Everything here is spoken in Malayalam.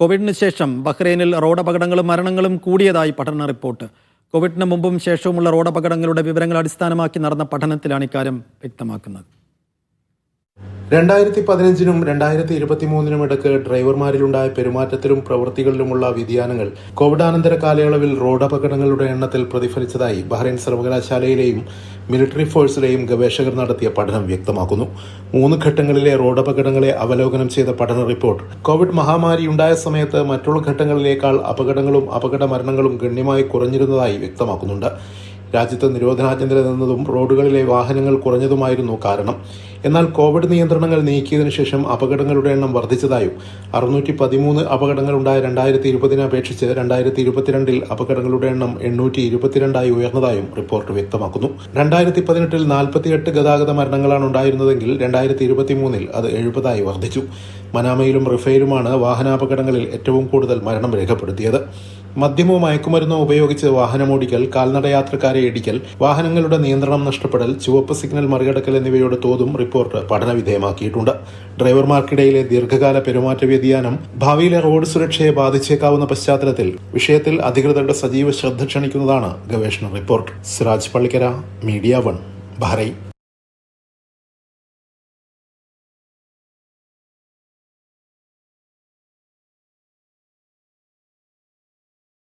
കോവിഡിന് ശേഷം ബഹ്റൈനിൽ റോഡ് അപകടങ്ങളും മരണങ്ങളും കൂടിയതായി പഠന റിപ്പോർട്ട്. കോവിഡിന് മുമ്പും ശേഷവുമുള്ള റോഡ് അപകടങ്ങളുടെ വിവരങ്ങൾ അടിസ്ഥാനമാക്കി നടന്ന പഠനത്തിലാണ് ഇക്കാര്യം വ്യക്തമാക്കുന്നത്. രണ്ടായിരത്തി പതിനഞ്ചിനും രണ്ടായിരത്തി ഇരുപത്തി മൂന്നിനും ഇടയ്ക്ക് ഡ്രൈവർമാരിലുണ്ടായ പെരുമാറ്റത്തിലും പ്രവൃത്തികളിലുമുള്ള വ്യതിയാനങ്ങൾ കോവിഡാനന്തര കാലയളവിൽ റോഡ് അപകടങ്ങളുടെ എണ്ണത്തിൽ പ്രതിഫലിച്ചതായി ബഹ്റൈൻ സർവകലാശാലയിലെയും മിലിറ്ററി ഫോഴ്സിലെയും ഗവേഷകർ നടത്തിയ പഠനം വ്യക്തമാക്കുന്നു. മൂന്ന് ഘട്ടങ്ങളിലെ റോഡ് അപകടങ്ങളെ അവലോകനം ചെയ്ത പഠന റിപ്പോർട്ട്. കോവിഡ് മഹാമാരി ഉണ്ടായ സമയത്ത് മറ്റുള്ള ഘട്ടങ്ങളിലേക്കാൾ അപകടങ്ങളും അപകട മരണങ്ങളും ഗണ്യമായി കുറഞ്ഞിരുന്നതായി വ്യക്തമാക്കുന്നുണ്ട്. രാജ്യത്ത് നിരോധനാജ്ഞ നിലനിന്നതും റോഡുകളിലെ വാഹനങ്ങൾ കുറഞ്ഞതുമായിരുന്നു കാരണം. എന്നാൽ കോവിഡ് നിയന്ത്രണങ്ങൾ നീക്കിയതിനു ശേഷം അപകടങ്ങളുടെ എണ്ണം വർദ്ധിച്ചതായും അറുന്നൂറ്റി പതിമൂന്ന് അപകടങ്ങളുണ്ടായ രണ്ടായിരത്തി ഇരുപതിനെ അപേക്ഷിച്ച് രണ്ടായിരത്തി ഇരുപത്തിരണ്ടിൽ അപകടങ്ങളുടെ എണ്ണം എണ്ണൂറ്റി ഇരുപത്തിരണ്ടായി ഉയർന്നതായും റിപ്പോർട്ട് വ്യക്തമാക്കുന്നു. രണ്ടായിരത്തി പതിനെട്ടിൽ നാൽപ്പത്തിയെട്ട് ഗതാഗത മരണങ്ങളാണ് ഉണ്ടായിരുന്നതെങ്കിൽ രണ്ടായിരത്തി ഇരുപത്തി മൂന്നിൽ അത് എഴുപതായി വർദ്ധിച്ചു. മനാമയിലും റിഫയിലുമാണ് വാഹനാപകടങ്ങളിൽ ഏറ്റവും കൂടുതൽ മരണം രേഖപ്പെടുത്തിയത്. മദ്യമോ മയക്കുമരുന്നോ ഉപയോഗിച്ച് വാഹനമോടിക്കൽ കാൽനടയാത്രക്കാരെ ഇടിക്കൽ വാഹനങ്ങളുടെ നിയന്ത്രണം നഷ്ടപ്പെടൽ ചുവപ്പ് സിഗ്നൽ മറികടക്കൽ എന്നിവയുടെ തോതും റിപ്പോർട്ട് പഠനവിധേയമാക്കിയിട്ടുണ്ട്. ഡ്രൈവർമാർക്കിടയിലെ ദീർഘകാല പെരുമാറ്റ വ്യതിയാനം ഭാവിയിലെ റോഡ് സുരക്ഷയെ ബാധിച്ചേക്കാവുന്ന പശ്ചാത്തലത്തിൽ വിഷയത്തിൽ അധികൃതരുടെ സജീവ ശ്രദ്ധ ക്ഷണിക്കുന്നതാണ് ഗവേഷണ report. Siraj Pallikkara media one Bahrain.